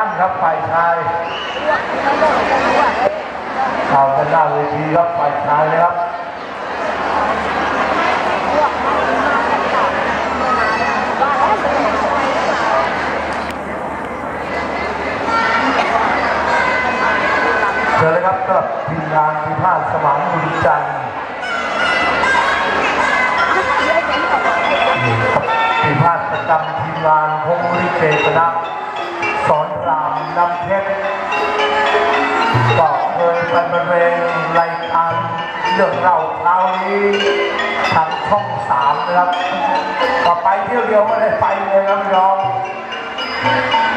ท่านครับไฟไทยเอาด้านหน้าเวทีครับไฟไทยนะครับเชิญเลยครับสำหรับทีมงานพิพาทสมานบุญจันทร์พิพาทประจำทีมงานพงศ์ริเกตนะ สอนรามนำเพชรก็เคยไปบริเวณรายการเรื่องเล่าเช้านี้ทางช่องสามนะครับก็ไปเที่ยวเดียวไม่ได้ไปเลยครับพี่น้อง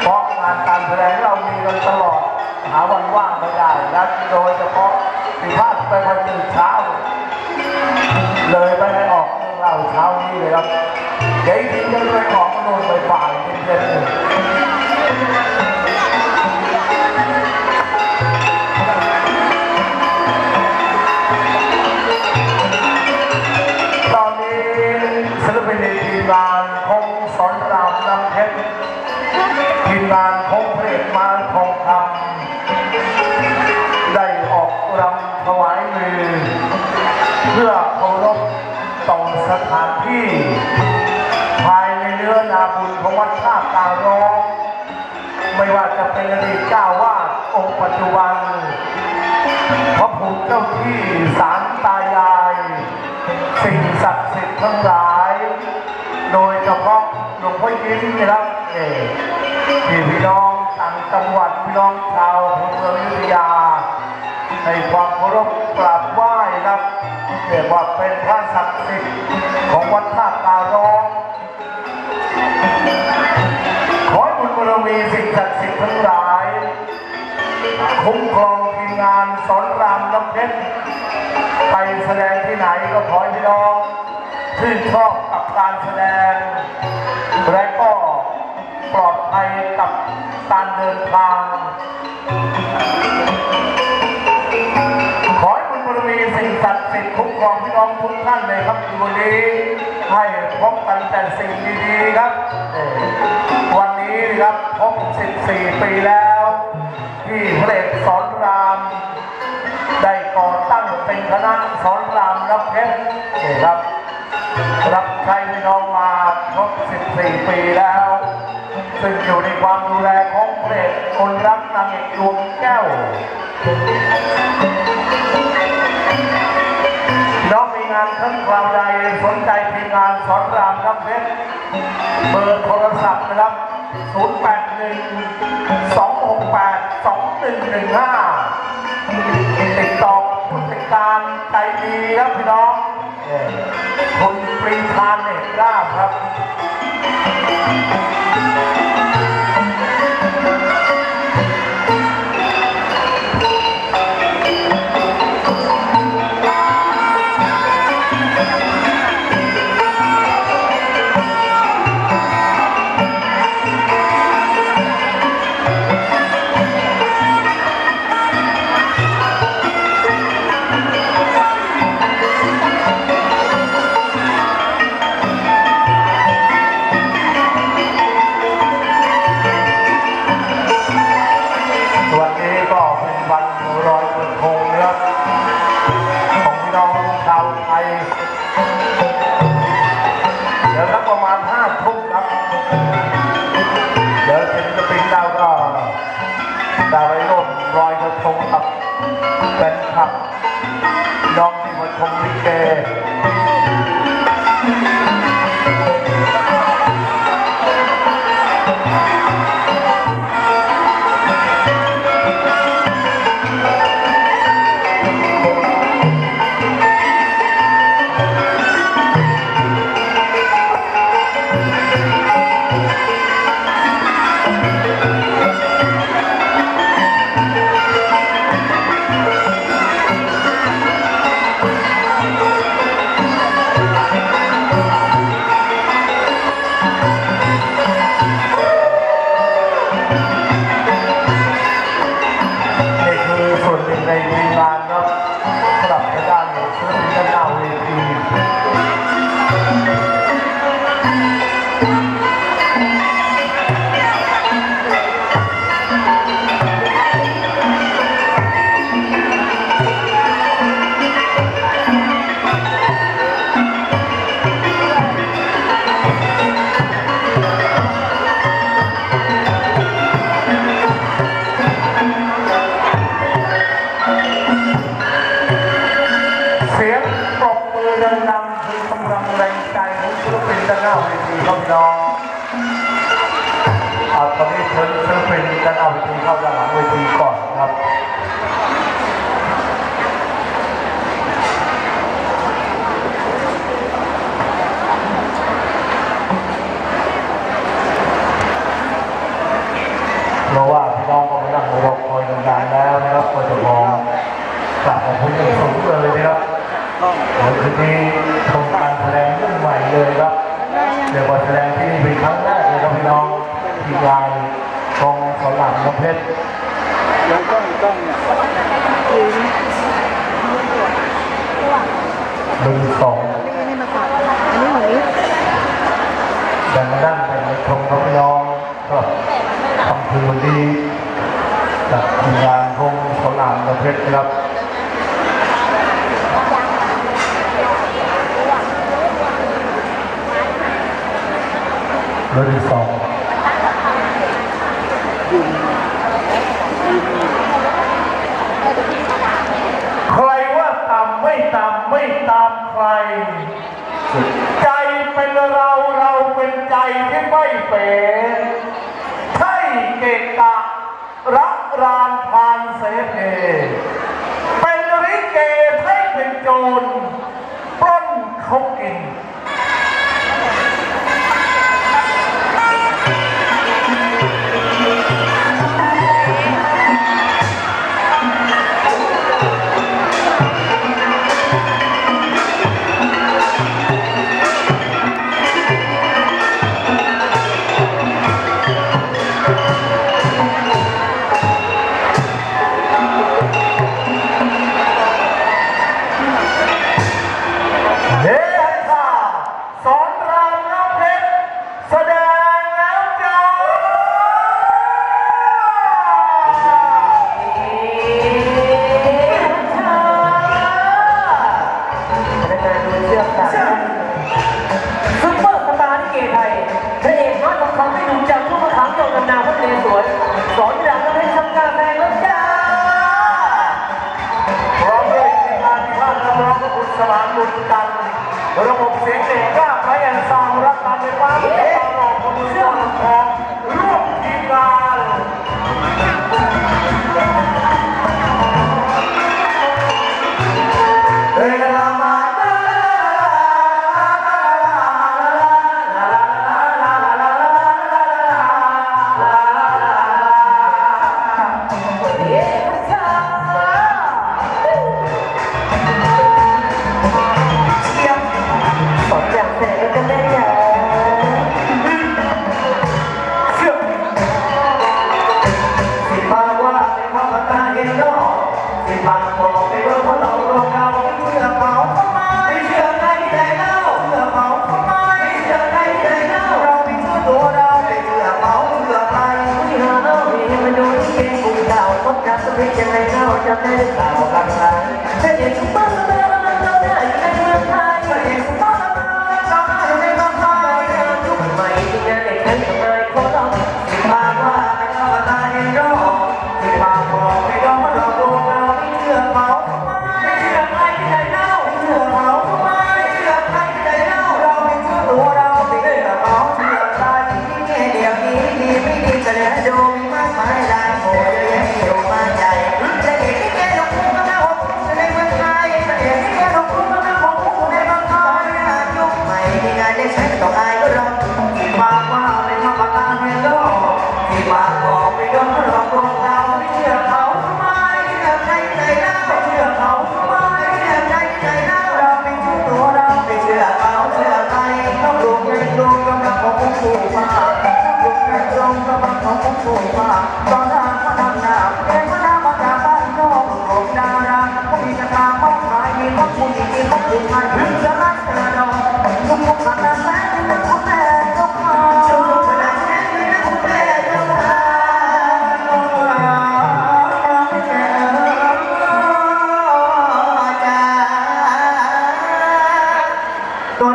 เพราะงานการแสดงเรามีกันตลอดหาวันว่างไม่ได้และโดยเฉพาะสิพาดไปวันตื่นเช้า เลยไปให้ออกเรื่องเล่าเช้านี้เลยครับเดี๋ยวอีกทีจะไปออกโน่นไปบ่ายเย็นๆ ตอนนี้ศิลปินในทีมงานคงสอนรามนำเพชรทีมงานคงเพลงมาทองคำได้ออกรำถวายมือ เพื่อเคารพต่อสถานที่ เป็นอดีตเจ้าวาดองค์ปัจจุบันพระภูมิเจ้าที่สารตายาย สิ่งศักดิ์สิทธิ์ทั้งหลาย โดยเฉพาะหลวงพ่อยิ้มนะครับเออที่พี่น้องต่างจังหวัดพี่น้องชาวอำเมืองยุธยาให้ความเคารพกราบไหว้นะครับเรียกว่าเป็นพระศักดิ์สิทธิ์ของวัดท่าตาร้อง ทั้งหลาย คุ้มครองทีมงานสอนรามน้ำเพชรไปแสดงที่ไหนก็ขอพี่น้องที่ชอบกับการแสดง และก็ปลอดภัยกับการเดินทาง ดิ์สิทธิ์คุ้มครองพี่น้องทุกท่านในครับวันนี้ ให้พบกันแต่สิ่งดีๆครับ วันนี้นะครับครบ 14 ปีแล้ว ที่พระเอกสอนราม ได้ก่อตั้งเป็นคณะสอนรามรับเพชรครับ รับใช้พี่น้องมาครบ 14 ปีแล้ว เพชรเบอร์โทรศัพท์นะครับ 081 268 2115 ติดต่อผู้จัดการใจดีครับพี่น้องเอ่อคุณปรีชาเนตรราบครับ เป็นวันลอยกระทงนะครับของพี่น้องชาวไทยเดี๋ยวสักประมาณห้าทุ่มครับเดี๋ยวศิลปินเราก็จะไปร่วมลอยกระทงกับแฟนคลับน้องที่มาชมลิเกาตอนนี้เชิญศิเป็นการเอาเวทีเข้าด้านหลังเวที นครับอร์ที่สองใครว่าตามไม่ตามไม่ตามใคร ใจเป็นเราเราเป็นใจที่ไม่เป็นใช่เกตะรักรานพานเสเพ โดนปล้นเขากิน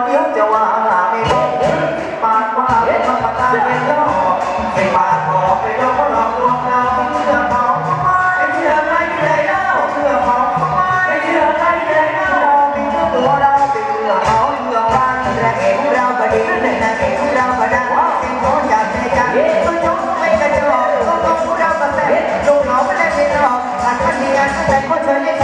เลี้ยจะว่าไม่พบปากว่าเป็นมาตาเป็นล้อไม่ปากออกไปล้อหลอกลวงเราเพื่อเขาไม่เชื่อใครที่ไหนเล่าเพื่อเขาไม่เชื่อใครที่ไหนเล่าเราเป็นเจ้ตัวเราเป็นเพื่อเขาเพื่อว่าแต่เองเราปรดี๋ยวแต่เองเราปรดังสิ่งของอยากใจจังตัวน้อบไม่กระจอกต้องต้อเราประเสริฐดูเขาไม่ได้เป็นหรอกอันนี้อันแต่ก็เธอนี่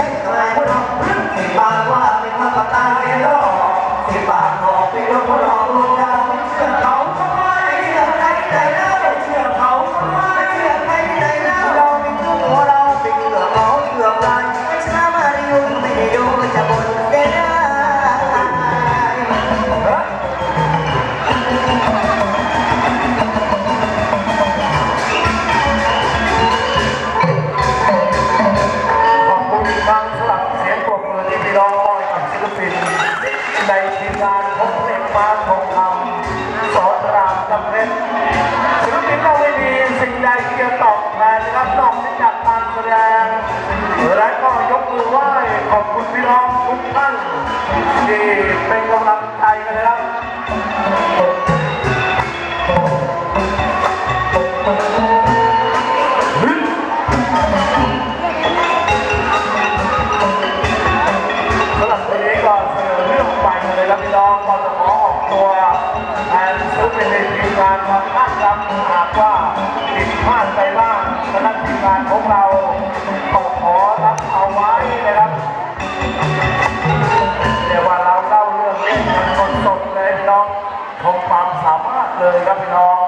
ครับพี่น้อง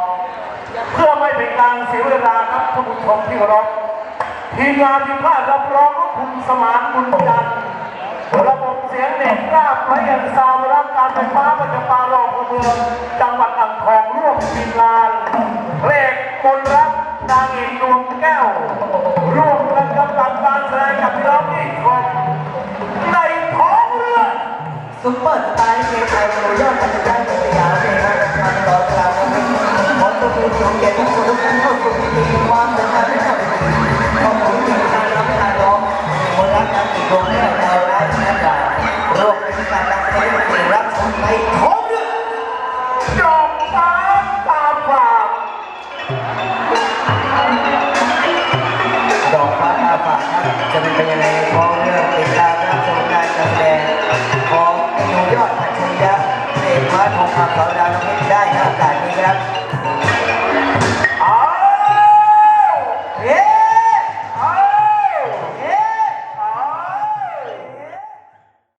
เพื่อไม่เป็นการเสียเวลาครับท่านผู้ชมที่เคารพทีมงานทีมภาครับร้องก็คุณสมานบุญจันทร์ระบบเสียงเด็กกล้าพระยันซาวรับการไฟฟ้าประจำปารองเมืองจังหวัดอ่างทองร่วมทีมงานเพลงมนรักนางเอกดวงแก้ว ร่วมกันกำกับการแสดงกับพี่น้องที่ชมในท้องเรือซุปเปอร์สตาร์ลิเกไทยโดยยอดพั ข